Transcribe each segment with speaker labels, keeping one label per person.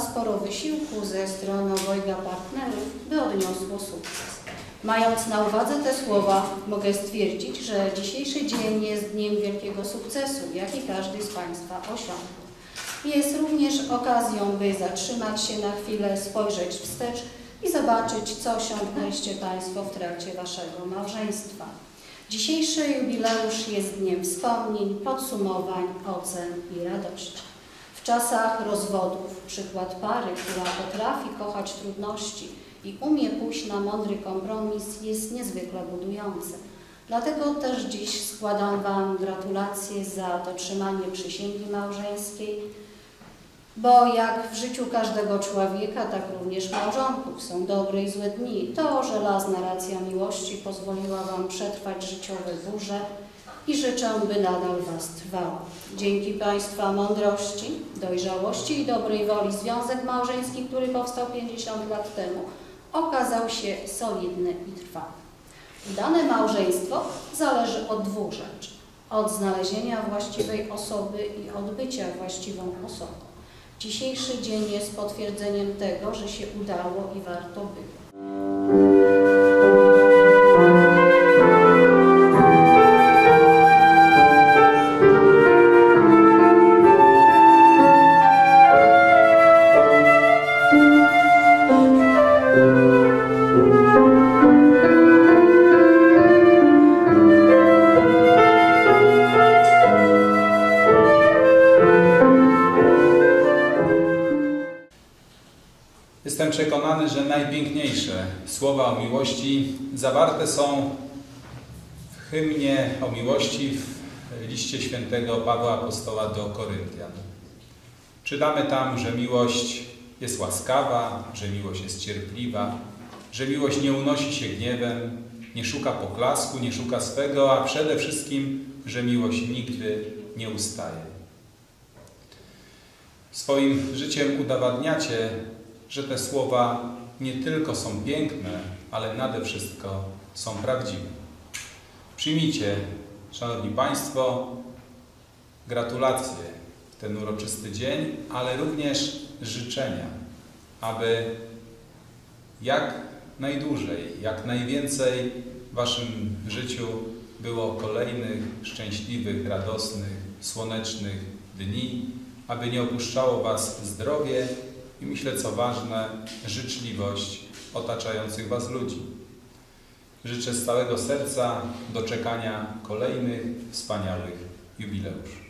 Speaker 1: sporo wysiłku ze strony obojga partnerów, by odniosło sukces. Mając na uwadze te słowa, mogę stwierdzić, że dzisiejszy dzień jest dniem wielkiego sukcesu, jaki każdy z Państwa osiągnął. Jest również okazją, by zatrzymać się na chwilę, spojrzeć wstecz i zobaczyć, co osiągnęliście Państwo w trakcie Waszego małżeństwa. Dzisiejszy jubileusz jest dniem wspomnień, podsumowań, ocen i radości. Czasach rozwodów przykład pary, która potrafi kochać trudności i umie pójść na mądry kompromis jest niezwykle budujący. Dlatego też dziś składam Wam gratulacje za dotrzymanie przysięgi małżeńskiej, bo jak w życiu każdego człowieka, tak również małżonków są dobre i złe dni. To żelazna racja miłości pozwoliła Wam przetrwać życiowe burze i życzę, by nadal Was trwało. Dzięki Państwa mądrości, dojrzałości i dobrej woli związek małżeński, który powstał 50 lat temu, okazał się solidny i trwały. Dane małżeństwo zależy od dwóch rzeczy. Od znalezienia właściwej osoby i od bycia właściwą osobą. Dzisiejszy dzień jest potwierdzeniem tego, że się udało i warto było.
Speaker 2: Są w hymnie o miłości w liście świętego Pawła Apostoła do Koryntian. Czytamy tam, że miłość jest łaskawa, że miłość jest cierpliwa, że miłość nie unosi się gniewem, nie szuka poklasku, nie szuka swego, a przede wszystkim, że miłość nigdy nie ustaje. Swoim życiem udowadniacie, że te słowa nie tylko są piękne, ale nade wszystko są prawdziwe. Przyjmijcie, Szanowni Państwo, gratulacje w ten uroczysty dzień, ale również życzenia, aby jak najdłużej, jak najwięcej w Waszym życiu było kolejnych szczęśliwych, radosnych, słonecznych dni, aby nie opuszczało Was zdrowie i myślę, co ważne, życzliwość otaczających Was ludzi. Życzę z całego serca doczekania kolejnych wspaniałych jubileuszy.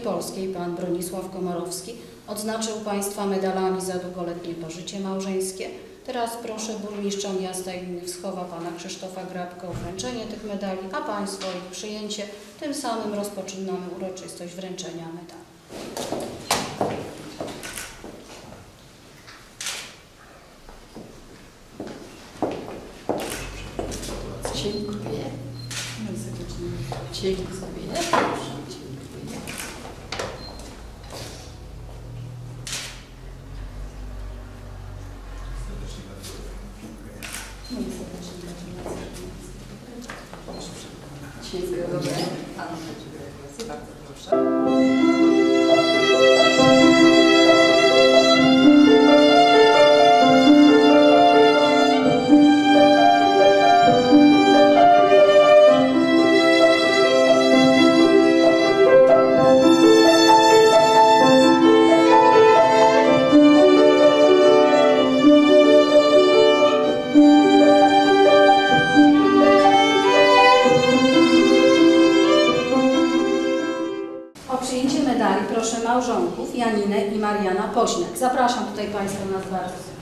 Speaker 1: Polskiej pan Bronisław Komorowski odznaczył Państwa medalami za długoletnie pożycie małżeńskie. Teraz proszę burmistrza miasta i innych schowa pana Krzysztofa Grabka o wręczenie tych medali, a Państwo ich przyjęcie. Tym samym rozpoczynamy uroczystość wręczenia medali.
Speaker 3: Dziękuję. Dziękuję. Dziękuję.
Speaker 1: Poźniak. Zapraszam tutaj Państwa na zwarcie.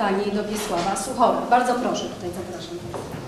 Speaker 1: Małżonków Stefanii i Dobiesława Suchora. Bardzo proszę, tutaj zapraszam.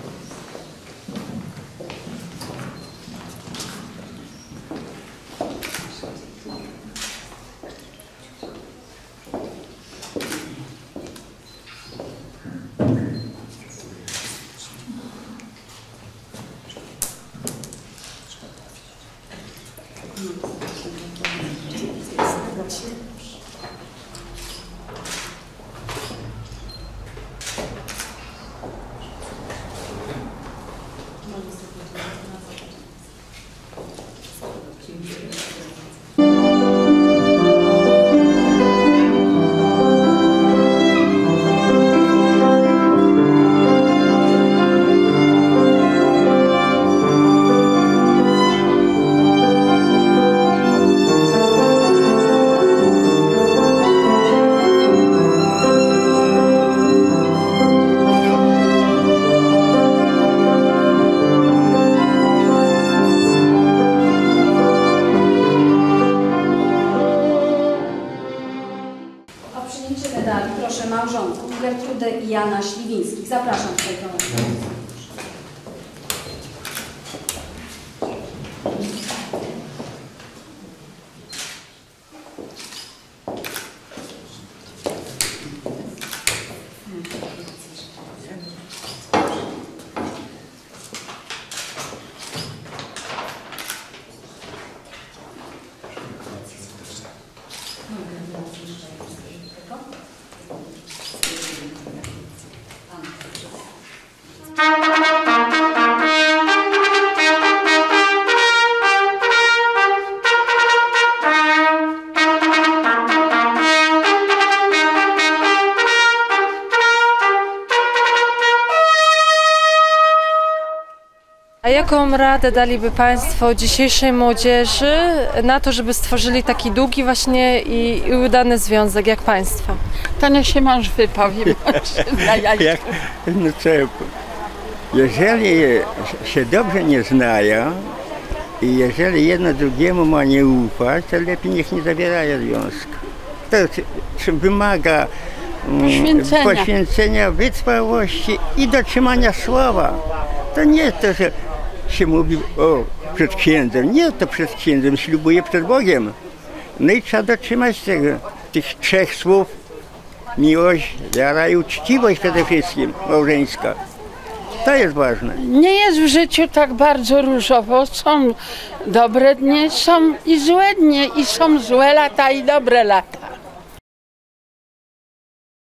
Speaker 1: Śliwińskich. Zapraszam tutaj do
Speaker 4: A jaką radę daliby Państwo dzisiejszej młodzieży na to, żeby stworzyli taki długi właśnie i, i udany związek jak Państwo?
Speaker 3: To niech się mąż wypowie może na.
Speaker 5: Jak, no co, jeżeli się dobrze nie znają i jeżeli jedno drugiemu ma nie ufać, to lepiej niech nie zawierają związku. To czy- wymaga mm,
Speaker 3: Poświęcenia.
Speaker 5: poświęcenia, wytrwałości i dotrzymania słowa. To nie to, że się mówi, o, przed księdzem. Nie, to przed księdzem ślubuje przed Bogiem. No i trzeba dotrzymać tego, tych trzech słów. Miłość, wiara i uczciwość przede wszystkim małżeńska. To jest ważne.
Speaker 3: Nie jest w życiu tak bardzo różowo. Są dobre dni, są i złe dni, i są złe lata, i dobre lata.